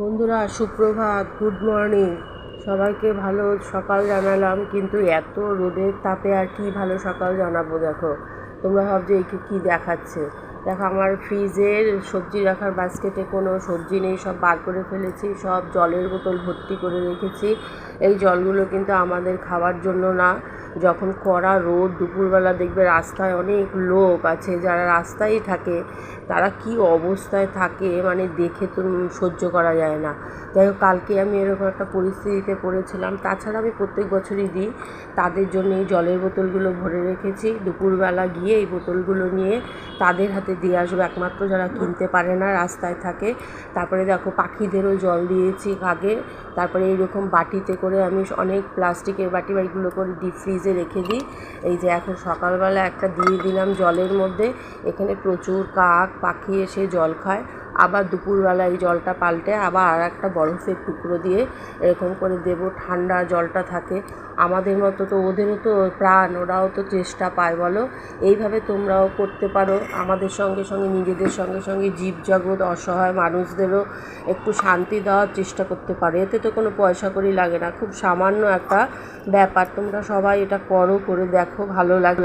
বন্ধুরা, সুপ্রভাত good morning সবাইকে ভালো সকাল জানালাম, কিন্তু এত রোদের তাপে আর কি ভালো সকাল জানাব, দেখো। তোমরা ভাবছ একে কী দেখাচ্ছে? দেখো, আমার ফ্রিজের সবজি রাখার বাস্কেটে কোনো সবজি নেই, সব বার করে ফেলেছি, সব জলের বোতল ভর্তি করে রেখেছি। এই জলগুলো কিন্তু আমাদের খাওয়ার জন্য না। যখন কড়া রোদ দুপুরবেলা দেখবে রাস্তায় অনেক লোক আছে, যারা রাস্তায় থাকে, তারা কি অবস্থায় থাকে মানে দেখে তো সহ্য করা যায় না। যাই হোক, কালকে আমি এরকম একটা পরিস্থিতিতে পড়েছিলাম। তাছাড়া আমি প্রত্যেক বছরই দিই। তাদের জন্য এই জলের বোতলগুলো ভরে রেখেছি। দুপুরবেলা গিয়ে এই বোতলগুলো নিয়ে তাদের হাতে দিয়ে আসব। একমাত্র যারা কিনতে পারে না, রাস্তায় থাকে। তারপরে দেখো, পাখিদেরও জল দিয়েছি আগে তারপরে এইরকম বাটিতে করে আমি অনেক প্লাস্টিকের বাটি বা এগুলো করে ডিপ ফ্রিজে রেখে দিই। এই যে এখন সকালবেলা একটা দিয়ে দিলাম জলের মধ্যে। এখানে প্রচুর কাক পাখি এসে জল খায়। আবার দুপুরবেলা এই জলটা পাল্টে আবার আর একটা বরফের টুকরো দিয়ে এরকম করে দেব, ঠান্ডা জলটা থাকে। আমাদের মতো তো, ওদেরও তো প্রাণ, ওরাও তো চেষ্টা পায়, বলো? এইভাবে তোমরাও করতে পারো। আমাদের সঙ্গে সঙ্গে, নিজেদের সঙ্গে সঙ্গে জীবজগৎ অসহায় মানুষদেরও একটু শান্তি দেওয়ার চেষ্টা করতে পারো। এতে তো কোনো পয়সা করি লাগে না। খুব সামান্য একটা ব্যাপার। তোমরা সবাই এটা করো, করে দেখো, ভালো লাগবে